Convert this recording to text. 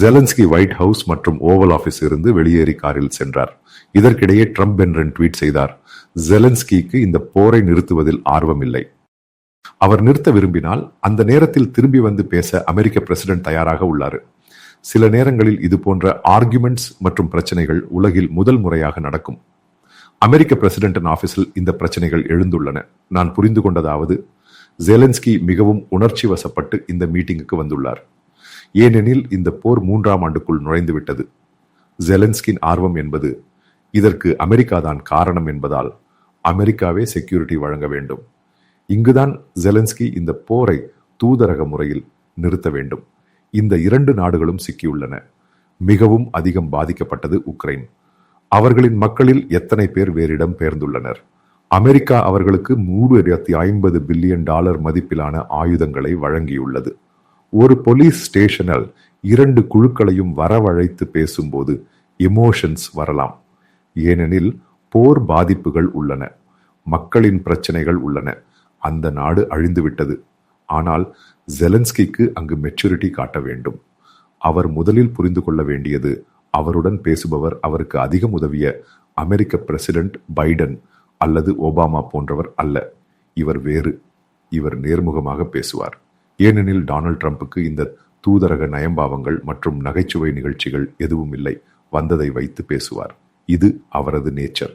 Zelensky White House மற்றும் Oval Office இருந்து வெளியேறி காரில் சென்றார். இதற்கிடையே ட்ரம்ப் என்றன் ட்வீட் செய்தார். ஜெலன்ஸ்கிக்கு இந்த போரை நிறுத்துவதில் ஆர்வம் இல்லை அவர் நிறுத்த விரும்பினால் அந்த நேரத்தில் திரும்பி வந்து பேச அமெரிக்க பிரசிடென்ட் தயாராக உள்ளார். சில நேரங்களில் இது போன்ற ஆர்குமெண்ட்ஸ் மற்றும் பிரச்சனைகள் உலகில் முதல் முறையாக நடக்கும். அமெரிக்க பிரசிடென்டின் ஆபீஸில் இந்த பிரச்சனைகள் எழுந்துள்ளன. நான் புரிந்து கொண்டதாவது ஜெலன்ஸ்கி மிகவும் உணர்ச்சி வசப்பட்டு இந்த மீட்டிங்குக்கு வந்துள்ளார். ஏனெனில் இந்த போர் மூன்றாம் ஆண்டுக்குள் நுழைந்துவிட்டது. ஜெலன்ஸ்கின் ஆர்வம் என்பது இதற்கு அமெரிக்கா தான் காரணம் என்பதால் அமெரிக்காவே செக்யூரிட்டி வழங்க வேண்டும். இங்குதான் ஜெலன்ஸ்கி இந்த போரை தூதரக முறையில் நிறுத்த வேண்டும். இந்த இரண்டு நாடுகளும் சிக்கியுள்ளன. மிகவும் அதிகம் பாதிக்கப்பட்டது உக்ரைன். அவர்களின் மக்களில் எத்தனை பேர் வேறிடம் பெயர்ந்துள்ளனர்? அமெரிக்கா அவர்களுக்கு மூவாயிரத்தி ஐம்பது பில்லியன் டாலர் மதிப்பிலான ஆயுதங்களை வழங்கியுள்ளது. ஒரு போலீஸ் ஸ்டேஷனில் இரண்டு குழுக்களையும் வரவழைத்து பேசும்போது எமோஷன்ஸ் வரலாம். ஏனெனில் போர் பாதிப்புகள் உள்ளன. மக்களின் பிரச்சனைகள் உள்ளன. அந்த நாடு அழிந்துவிட்டது. ஆனால் ஜெலன்ஸ்கிக்கு அங்கு மெச்சூரிட்டி காட்ட வேண்டும். அவர் முதலில் புரிந்து கொள்ள வேண்டியது அவருடன் பேசுபவர் அவருக்கு அதிகம் உதவிய அமெரிக்க பிரசிடென்ட் பைடன் அல்லது ஒபாமா போன்றவர் அல்ல. இவர் வேறு. இவர் நேர்முகமாக பேசுவார். ஏனெனில் டொனால்ட் ட்ரம்புக்கு இந்த தூதரக நயம்பாவங்கள் மற்றும் நகைச்சுவை நிகழ்ச்சிகள் எதுவும் இல்லை வந்ததை வைத்து பேசுவார். இது அவரது நேச்சர்.